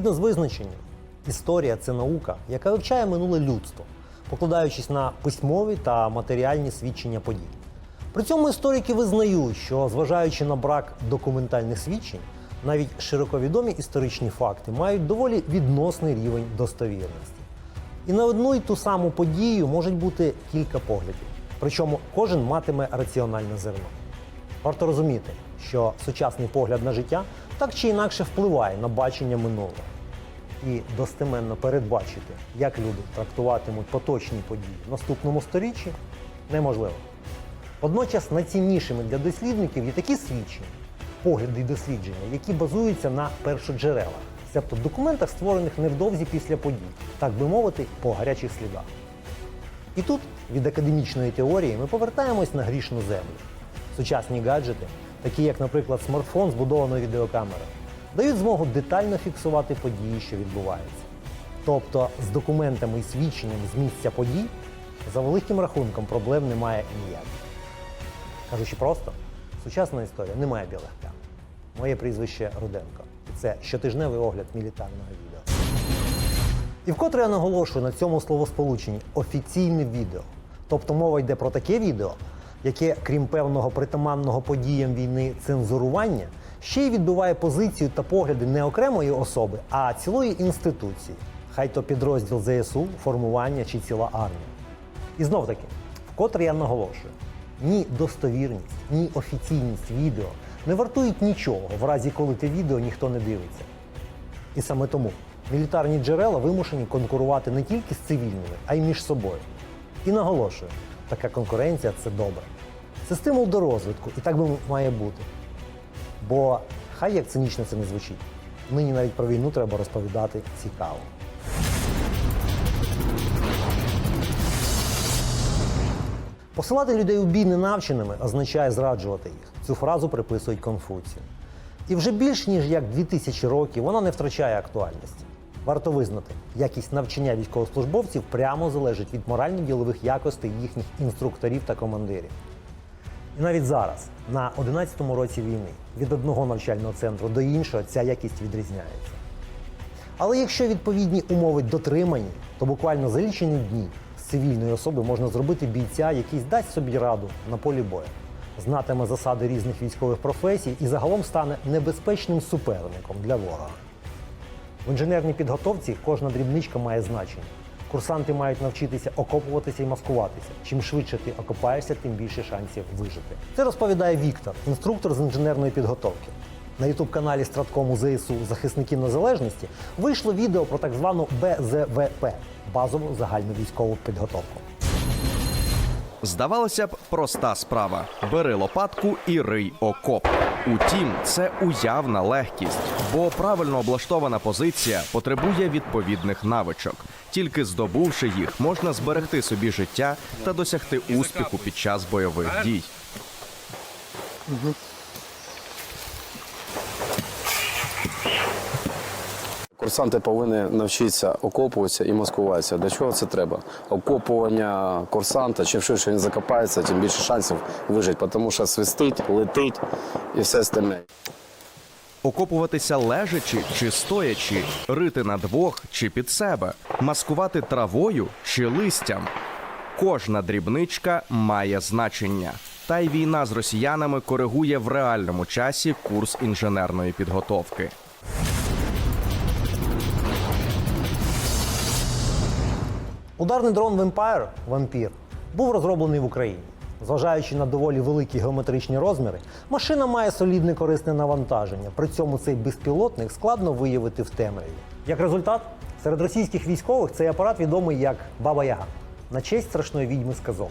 Згідно з визначенням, історія це наука, яка вивчає минуле людство, покладаючись на письмові та матеріальні свідчення подій. При цьому історики визнають, що зважаючи на брак документальних свідчень, навіть широковідомі історичні факти мають доволі відносний рівень достовірності. І на одну й ту саму подію можуть бути кілька поглядів, причому кожен матиме раціональне зерно. Варто розуміти, що сучасний погляд на життя так чи інакше впливає на бачення минулого. І достеменно передбачити, як люди трактуватимуть поточні події в наступному сторіччі, неможливо. Водночас найціннішими для дослідників є такі свідчення, погляди і дослідження, які базуються на першоджерелах, тобто документах, створених невдовзі після подій, так би мовити, по гарячих слідах. І тут від академічної теорії ми повертаємось на грішну землю. Сучасні гаджети, такі як, наприклад, смартфон з будованою відеокамерою, дають змогу детально фіксувати події, що відбуваються. Тобто з документами і свідченням з місця подій, за великим рахунком, проблем немає ніяких. Кажучи просто, сучасна історія не має білих плям. Моє прізвище Руденко. І це щотижневий огляд мілітарного відео. І вкотре я наголошую на цьому словосполученні офіційне відео. Тобто мова йде про таке відео, яке, крім певного притаманного подіям війни цензурування, ще й відбиває позицію та погляди не окремої особи, а цілої інституції, хай то підрозділ ЗСУ, формування чи ціла армія. І знов таки, вкотре я наголошую: ні достовірність, ні офіційність відео не вартують нічого, в разі коли те відео ніхто не дивиться. І саме тому мілітарні джерела вимушені конкурувати не тільки з цивільними, а й між собою. І наголошую, така конкуренція це добре. Це стимул до розвитку, і так би має бути. Бо хай як цинічно це не звучить, нині навіть про війну треба розповідати цікаво. Посилати людей у бій ненавченими означає зраджувати їх. Цю фразу приписують Конфуцію. І вже більш ніж як 2000 років вона не втрачає актуальності. Варто визнати, якість навчання військовослужбовців прямо залежить від морально-ділових якостей їхніх інструкторів та командирів. І навіть зараз, на 11-му році війни, від одного навчального центру до іншого ця якість відрізняється. Але якщо відповідні умови дотримані, то буквально за лічені дні з цивільної особи можна зробити бійця, який дасть собі раду на полі бою, знатиме засади різних військових професій і загалом стане небезпечним суперником для ворога. В інженерній підготовці кожна дрібничка має значення. Курсанти мають навчитися окопуватися і маскуватися. Чим швидше ти окопаєшся, тим більше шансів вижити. Це розповідає Віктор, інструктор з інженерної підготовки. На ютуб-каналі Страткому ЗСУ Захисників Незалежності вийшло відео про так звану БЗВП базову загальну військову підготовку. Здавалося б, проста справа: бери лопатку і рий окоп. Утім, це уявна легкість, бо правильно облаштована позиція потребує відповідних навичок. Тільки здобувши їх, можна зберегти собі життя та досягти успіху під час бойових дій. Курсанти повинні навчитися окопуватися і маскуватися. Для чого це треба? Окопування курсанта, чим швидше він закопається, тим більше шансів вижити, тому що свистить, летить і все остальне. Окопуватися лежачи чи стоячи, рити на двох чи під себе, маскувати травою чи листям. Кожна дрібничка має значення. Та й війна з росіянами коригує в реальному часі курс інженерної підготовки. Ударний дрон Vampire Вампір був розроблений в Україні. Зважаючи на доволі великі геометричні розміри, машина має солідне корисне навантаження. При цьому цей безпілотник складно виявити в темряві. Як результат, серед російських військових цей апарат відомий як Баба Яга на честь страшної відьми з казок.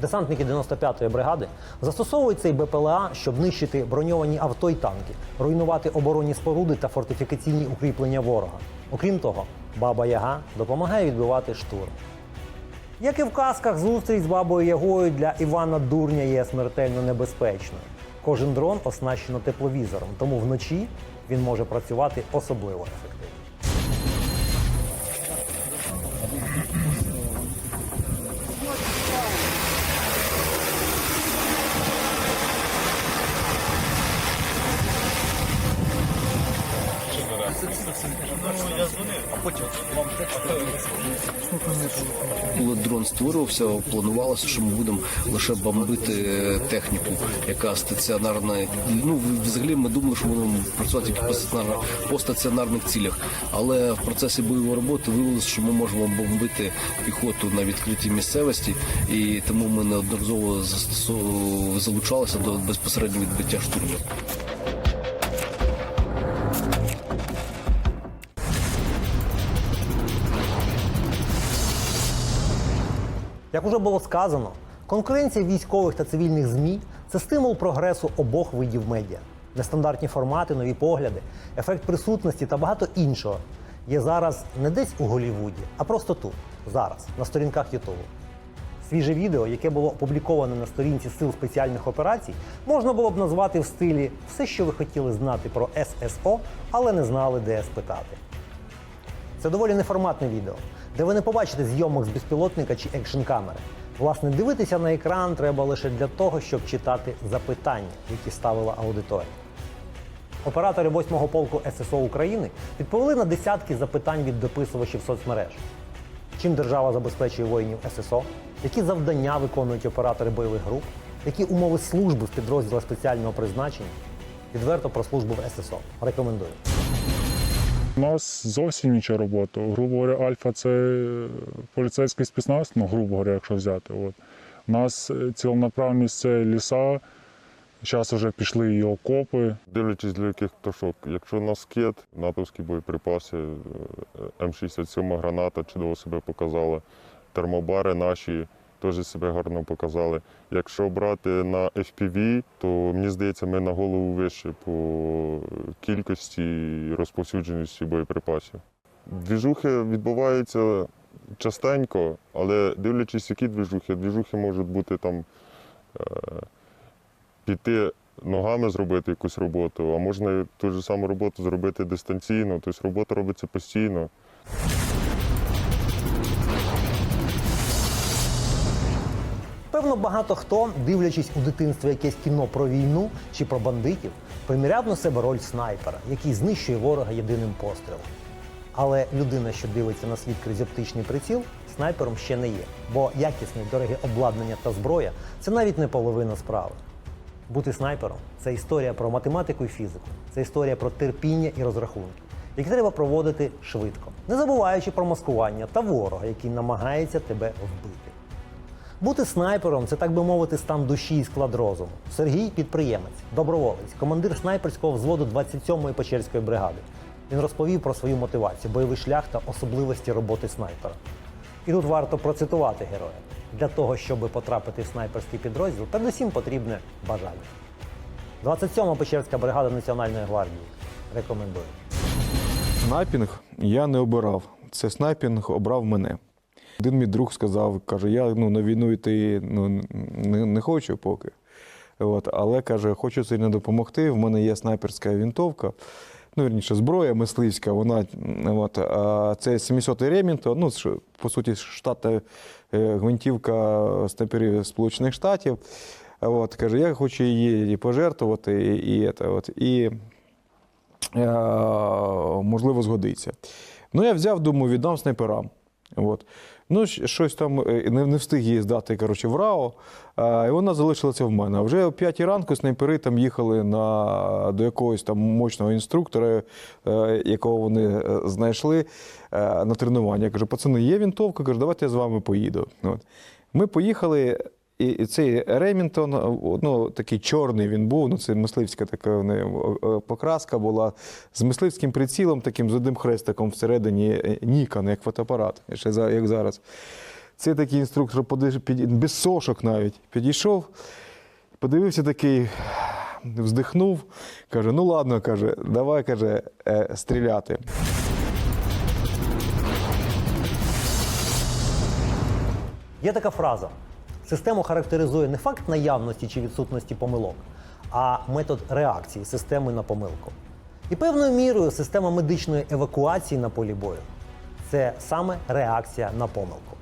Десантники 95-ї бригади застосовують цей БПЛА, щоб нищити броньовані авто й танки, руйнувати оборонні споруди та фортифікаційні укріплення ворога. Окрім того, Баба Яга допомагає відбивати штурм. Як і в казках, зустріч з бабою Ягою для Івана Дурня є смертельно небезпечною. Кожен дрон оснащено тепловізором, тому вночі він може працювати особливо ефективно. Коли дрон створювався, планувалося, що ми будемо лише бомбити е, техніку, яка стаціонарна. Ну взагалі ми думали, що будемо працювати по стаціонар- по стаціонарних цілях. Але в процесі бойової роботи виявилося, що ми можемо бомбити піхоту на відкритій місцевості, і тому ми неодноразово залучалися до безпосереднього відбиття штурмів. Як уже було сказано, конкуренція військових та цивільних ЗМІ це стимул прогресу обох видів медіа. Нестандартні формати, нові погляди, ефект присутності та багато іншого є зараз не десь у Голлівуді, а просто тут, зараз, на сторінках Ютубу. Свіже відео, яке було опубліковане на сторінці Сил спеціальних операцій, можна було б назвати в стилі все, що ви хотіли знати про ССО, але не знали, де спитати. Це доволі неформатне відео, де ви не побачите зйомок з безпілотника чи екшн камери. Власне, дивитися на екран треба лише для того, щоб читати запитання, які ставила аудиторія. Оператори 8-го полку ССО України відповіли на десятки запитань від дописувачів соцмереж. Чим держава забезпечує воїнів ССО? Які завдання виконують оператори бойових груп? Які умови служби в підрозділах спеціального призначення? Відверто про службу в ССО. Рекомендую. У нас зовсім інша робота. Грубо говоря, Альфа це е, поліцейський спецназ, ну, грубо говоря, якщо взяти. От. У нас е, ціленаправність це ліса, зараз вже пішли і окопи. Дивлячись для яких пташок. Якщо на скет, натовські боєприпаси, е, М67 граната чудово себе показала. Термобари наші теж себе гарно показали. Якщо брати на FPV, то мені здається, ми на голову вище по кількості і розповсюдженості боєприпасів. Двіжухи відбуваються частенько, але дивлячись, які двіжухи, двіжухи можуть бути там е, піти ногами зробити якусь роботу, а можна ту ж саму роботу зробити дистанційно. Тобто робота робиться постійно. Певно, багато хто, дивлячись у дитинстві якесь кіно про війну чи про бандитів, приміряв на себе роль снайпера, який знищує ворога єдиним пострілом. Але людина, що дивиться на світ крізь оптичний приціл, снайпером ще не є, бо якісне дороге обладнання та зброя це навіть не половина справи. Бути снайпером це історія про математику і фізику, це історія про терпіння і розрахунки, які треба проводити швидко, не забуваючи про маскування та ворога, який намагається тебе вбити. Бути снайпером це, так би мовити, стан душі і склад розуму. Сергій підприємець, доброволець, командир снайперського взводу 27-ї Печерської бригади. Він розповів про свою мотивацію, бойовий шлях та особливості роботи снайпера. І тут варто процитувати героя. Для того, щоб потрапити в снайперський підрозділ, передусім потрібне бажання. 27-ма Печерська бригада Національної гвардії. Рекомендую. Снайпінг я не обирав. Це снайпінг обрав мене. Один мій друг сказав, каже, я ну, на війну йти ну, не, не хочу поки. От, але каже, хочу сильно допомогти. В мене є снайперська вінтовка, ну, вірніше, зброя мисливська. Вона от, а це 700-й Ремінто, ну, по суті, штатна е, гвинтівка снайперів Сполучених Штатів. От, каже, я хочу її пожертвувати, і, і, от, і е, можливо, згодиться. Ну, я взяв, думаю, віддам снайперам. От. Ну, щось там е, не, не встиг її здати коротше, в РАО, і вона залишилася в мене. Вже о 5 ранку снайпери там їхали на, до якогось там мощного інструктора, е, якого вони е, знайшли на тренування. Я кажу, пацани, є вінтовка, кажу, давайте я з вами поїду. От. Ми поїхали. І цей Ремінтон, ну такий чорний він був, ну це мисливська така е, е, покраска була з мисливським прицілом, таким з одним хрестиком всередині е, Nikon, як фотоапарат, ще як зараз. Це такий інструктор без сошок навіть підійшов, подивився такий, вздихнув, каже: ну ладно, каже, давай каже, е, стріляти. Є така фраза: систему характеризує не факт наявності чи відсутності помилок, а метод реакції системи на помилку. І певною мірою система медичної евакуації на полі бою це саме реакція на помилку.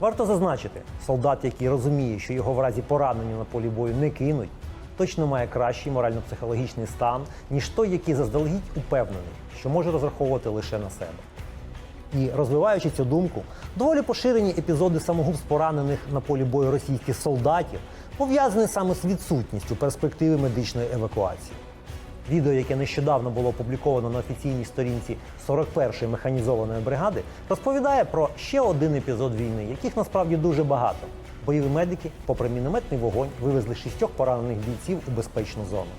Варто зазначити, солдат, який розуміє, що його в разі поранення на полі бою не кинуть, точно має кращий морально-психологічний стан, ніж той, який заздалегідь упевнений, що може розраховувати лише на себе. І розвиваючи цю думку, доволі поширені епізоди самогубств поранених на полі бою російських солдатів пов'язані саме з відсутністю перспективи медичної евакуації. Відео, яке нещодавно було опубліковано на офіційній сторінці 41-ї механізованої бригади, розповідає про ще один епізод війни, яких насправді дуже багато. Бойові медики, попри мінометний вогонь, вивезли шістьох поранених бійців у безпечну зону.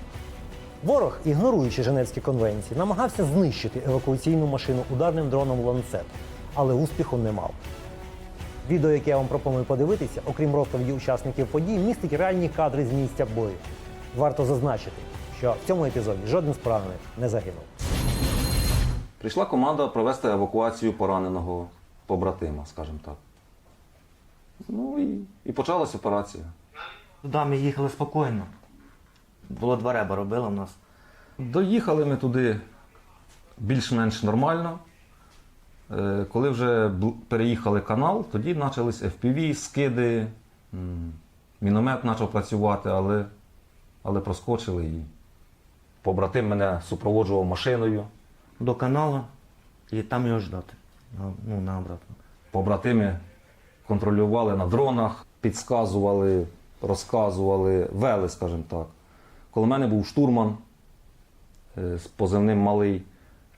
Ворог, ігноруючи Женевські конвенції, намагався знищити евакуаційну машину ударним дроном ланцет, але успіху не мав. Відео, яке я вам пропоную подивитися, окрім розповіді учасників подій, містить реальні кадри з місця бою. Варто зазначити, що в цьому епізоді жоден з поранених не загинув. Прийшла команда провести евакуацію пораненого побратима, скажімо так. Ну і, і почалась операція. Туди ми їхали спокійно. Було два реба робили в нас. Доїхали ми туди більш-менш нормально. Е, Коли вже переїхали канал, тоді почались FPV, скиди, міномет почав працювати, але, але проскочили і побратим мене супроводжував машиною. До каналу і там його ждати. Ну, на обратно. Побратими контролювали на дронах, підказували, розказували, вели, скажімо так. Коли мене був штурман е, з позивним малий,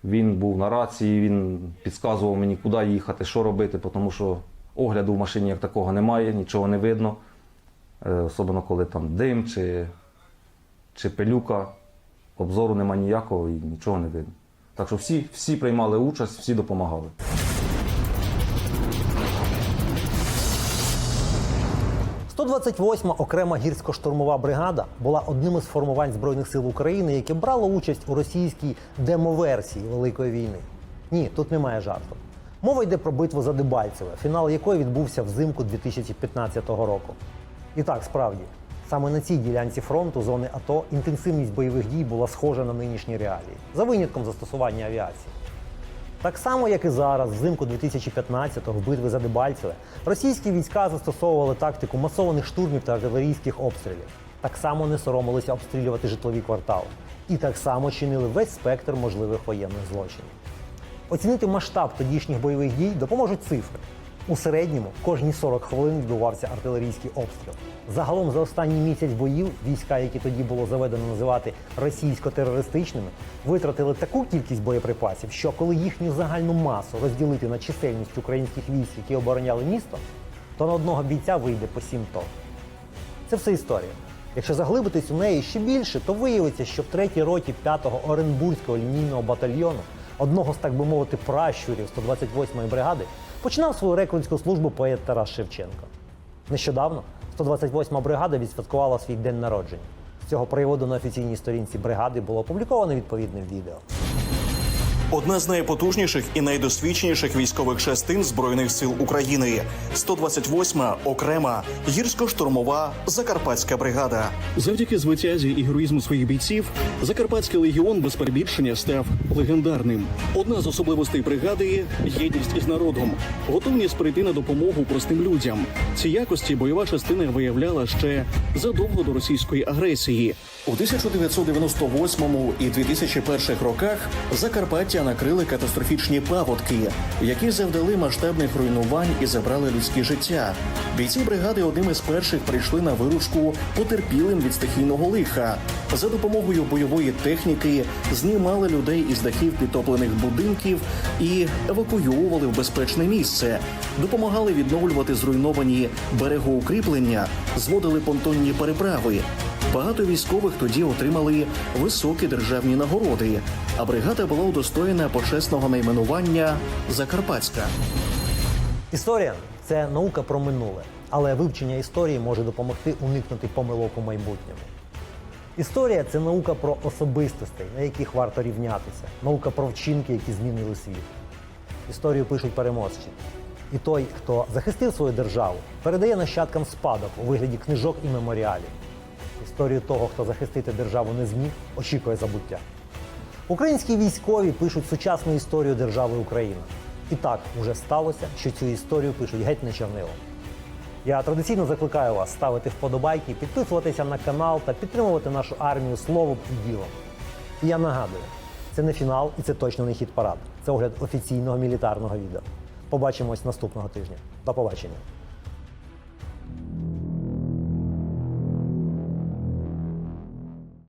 він був на рації, він підказував мені, куди їхати, що робити, тому що огляду в машині як такого немає, нічого не видно. Е, Особливо коли там дим чи, чи пилюка, обзору нема ніякого і нічого не видно. Так що всі, всі приймали участь, всі допомагали. – 128-ма окрема гірсько-штурмова бригада була одним із формувань Збройних сил України, яке брало участь у російській демоверсії Великої війни. Ні, тут немає жарту. Мова йде про битву за Дебальцеве, фінал якої відбувся взимку 2015 року. І так, справді, саме на цій ділянці фронту зони АТО інтенсивність бойових дій була схожа на нинішні реалії, за винятком застосування авіації. Так само, як і зараз, взимку 2015-го в битві за Дебальцеве, російські війська застосовували тактику масованих штурмів та артилерійських обстрілів. Так само не соромилися обстрілювати житлові квартали. І так само чинили весь спектр можливих воєнних злочинів. Оцінити масштаб тодішніх бойових дій допоможуть цифри. У середньому кожні 40 хвилин відбувався артилерійський обстріл. Загалом за останній місяць боїв війська, які тоді було заведено називати російсько-терористичними, витратили таку кількість боєприпасів, що коли їхню загальну масу розділити на чисельність українських військ, які обороняли місто, то на одного бійця вийде по 7 тонн. Це все історія. Якщо заглибитись у неї ще більше, то виявиться, що в третій роті 5-го Оренбурзького лінійного батальйону, одного з так би мовити пращурів 128-ї бригади, починав свою рекрутську службу поет Тарас Шевченко. Нещодавно 128-ма бригада відсвяткувала свій день народження. З цього приводу на офіційній сторінці бригади було опубліковано відповідне відео. Одна з найпотужніших і найдосвідченіших військових частин збройних сил України 128-ма окрема гірсько-штурмова закарпатська бригада. Завдяки звитязі і героїзму своїх бійців Закарпатський легіон без перебільшення став легендарним. Одна з особливостей бригади єдність із народом, готовність прийти на допомогу простим людям. Ці якості бойова частина виявляла ще задовго до російської агресії. У 1998 і 2001 роках Закарпаття накрили катастрофічні паводки, які завдали масштабних руйнувань і забрали людське життя. Бійці бригади одним із перших прийшли на виручку потерпілим від стихійного лиха. За допомогою бойової техніки знімали людей із дахів підтоплених будинків і евакуйовували в безпечне місце, допомагали відновлювати зруйновані берегоукріплення, зводили понтонні переправи. Багато військових тоді отримали високі державні нагороди, а бригада була удостоєна почесного найменування Закарпатська. Історія це наука про минуле, але вивчення історії може допомогти уникнути помилок у майбутньому. Історія це наука про особистостей, на яких варто рівнятися, наука про вчинки, які змінили світ. Історію пишуть переможці. І той, хто захистив свою державу, передає нащадкам спадок у вигляді книжок і меморіалів. Історію того, хто захистити державу не зміг, очікує забуття. Українські військові пишуть сучасну історію держави Україна. І так уже сталося, що цю історію пишуть геть не чорнилом. Я традиційно закликаю вас ставити вподобайки, підписуватися на канал та підтримувати нашу армію словом і ділом. І я нагадую, це не фінал і це точно не хід парад. Це огляд офіційного мілітарного відео. Побачимось наступного тижня. До побачення.